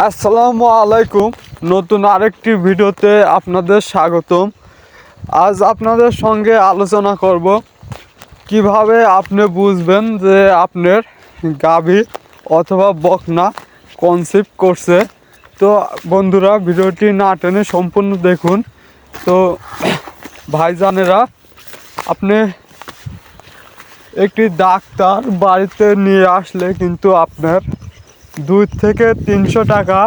আসসালামু আলাইকুম। নতুন আরেকটি ভিডিওতে আপনাদের স্বাগতম। আজ আপনাদের সঙ্গে আলোচনা করব কীভাবে আপনি বুঝবেন যে আপনার গাভী অথবা বকনা কনসেপ্ট করছে। তো বন্ধুরা, ভিডিওটি না টেনে সম্পূর্ণ দেখুন। তো ভাইজানেরা, আপনি একটি ডাক্তার বাড়িতে নিয়ে আসলে কিন্তু আপনার দুই থেকে তিনশো টাকা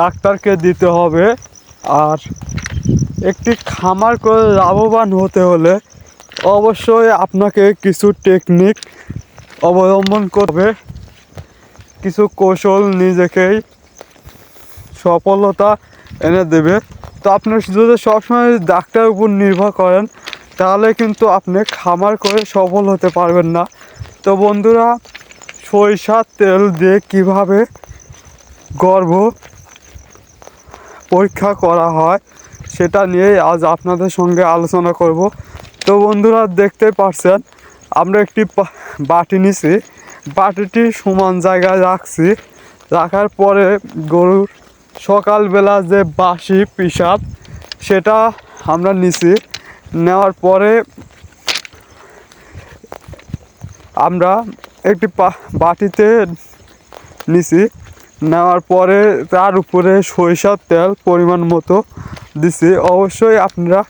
ডাক্তারকে দিতে হবে। আর একটি খামার করে লাভবান হতে হলে অবশ্যই আপনাকে কিছু টেকনিক অবলম্বন করবে। কিছু কৌশল নিজেকেই সফলতা এনে দেবে। তো আপনি যদি সবসময় ডাক্তারের উপর নির্ভর করেন, তাহলে কিন্তু আপনি খামার করে সফল হতে পারবেন না। তো বন্ধুরা সরিষার তেল দিয়ে কীভাবে গর্ভ পরীক্ষা করা হয় সেটা নিয়েই আজ আপনাদের সঙ্গে আলোচনা করব। তো বন্ধুরা দেখতে পারছেন, আমরা একটি বাটি নিছি। বাটিটি সমান জায়গায় রাখছি। রাখার পরে গরুর সকালবেলা যে বাসি পিসাব সেটা আমরা নিছি। নেওয়ার পরে আমরা একটি বাটিতে নিছি, নেওয়ার পরে তার উপরে সরিষার তেল পরিমাণ মতো দিছি। অবশ্যই আপনারা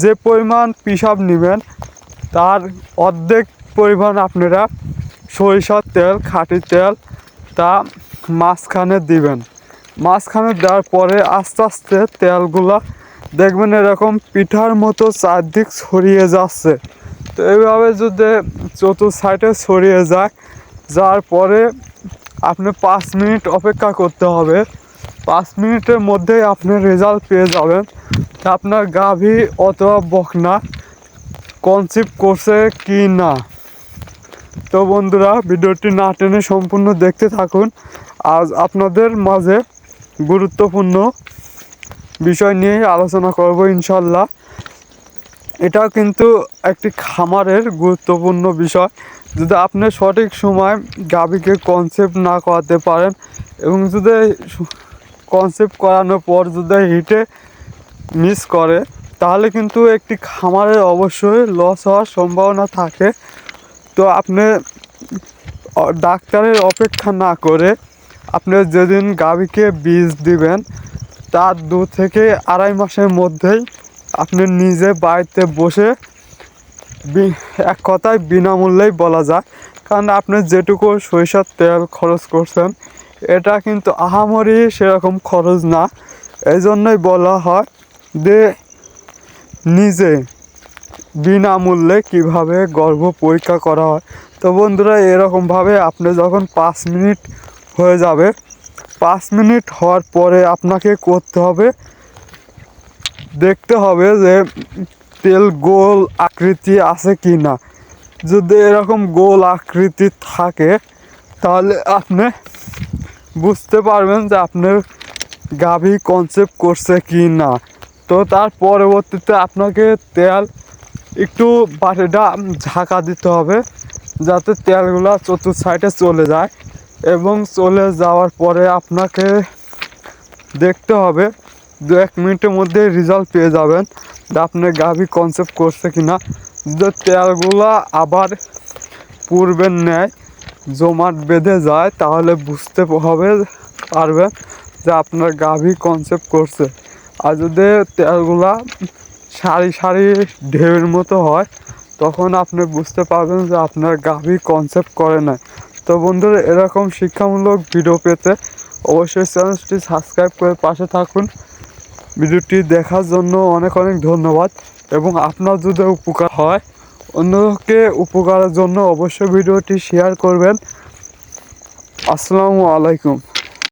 যে পরিমাণ পিসাব নেবেন, তার অর্ধেক পরিমাণ আপনারা সরিষার তেল, খাঁটি তেল তা মাঝখানে দিবেন। মাঝখানে দেওয়ার পরে আস্তে আস্তে তেলগুলা দেখবেন এরকম পিঠার মতো চারদিক ছড়িয়ে যাচ্ছে। তো এইভাবে যদি চতুর্থ সাইডে ছড়িয়ে যায় যাওয়ার পরে আপনি পাঁচ মিনিট অপেক্ষা করতে হবে। পাঁচ মিনিটের মধ্যেই আপনি রেজাল্ট পেয়ে যাবেন। আপনার গাভী অথবা বকনা কনসিভ করছে কি না? তো বন্ধুরা, ভিডিওটি না টেনে সম্পূর্ণ দেখতে থাকুন। আজ আপনাদের মাঝে গুরুত্বপূর্ণ বিষয় নিয়ে আলোচনা করব ইনশাল্লাহ এটাও কিন্তু একটি খামারের গুরুত্বপূর্ণ বিষয়। যদি আপনি সঠিক সময় গাভীকে কনসেপ্ট না করাতে পারেন এবং যদি কনসেপ্ট করানোর পর যদি হিটে মিস করে, তাহলে কিন্তু একটি খামারের অবশ্যই লস হওয়ার সম্ভাবনা থাকে। তো আপনি ডাক্তারের অপেক্ষা না করে আপনি যেদিন গাভীকে বীজ দিবেন, তার দু থেকে আড়াই মাসের মধ্যেই আপনি নিজে বাড়িতে বসে এক কথায় বিনামূল্যেই বলা যায়। কারণ আপনি যেটুকু সরিষার তেল খরচ করছেন, এটা কিন্তু আহামরি সেরকম খরচ না। এই জন্যই বলা হয় যে নিজে বিনামূল্যে কীভাবে গর্ভ পরীক্ষা করা হয়। তো বন্ধুরা, এরকমভাবে আপনি যখন পাঁচ মিনিট হয়ে যাবে, পাঁচ মিনিট হওয়ার পরে আপনাকে করতে হবে দেখতে হবে যে তেল গোল আকৃতি আছে কি না যদি এরকম গোল আকৃতি থাকে, তাহলে আপনি বুঝতে পারবেন যে আপনার গাভী কনসেপ্ট করছে কি না তো তার পরবর্তীতে আপনাকে তেল একটু বাটিটা ঝাঁকা দিতে হবে, যাতে তেলগুলো চতুর্থ সাইডে চলে যায় এবং চলে যাওয়ার পরে আপনাকে দেখতে হবে দু এক মিনিটের মধ্যে রেজাল্ট পেয়ে যাবেন যে আপনার গাভী কনসেপ্ট করছে কি না যদি তেলগুলো আবার পূর্বের ন্যায় জমাট বেঁধে যায়, তাহলে বুঝতে হবে, পারবেন যে আপনার গাভী কনসেপ্ট করছে। আর যদি তেলগুলা সারি সারি ঢেউয়ের মতো হয়, তখন আপনি বুঝতে পারবেন যে আপনার গাভী কনসেপ্ট করে না তো বন্ধুরা, এরকম শিক্ষামূলক ভিডিও পেতে অবশ্যই চ্যানেলটি সাবস্ক্রাইব করে পাশে থাকুন। ভিডিওটি দেখার জন্য অনেক অনেক ধন্যবাদ এবং আপনার যদি উপকার হয়, অন্যকে উপকারের জন্য অবশ্যই ভিডিওটি শেয়ার করবেন। আসসালামু আলাইকুম।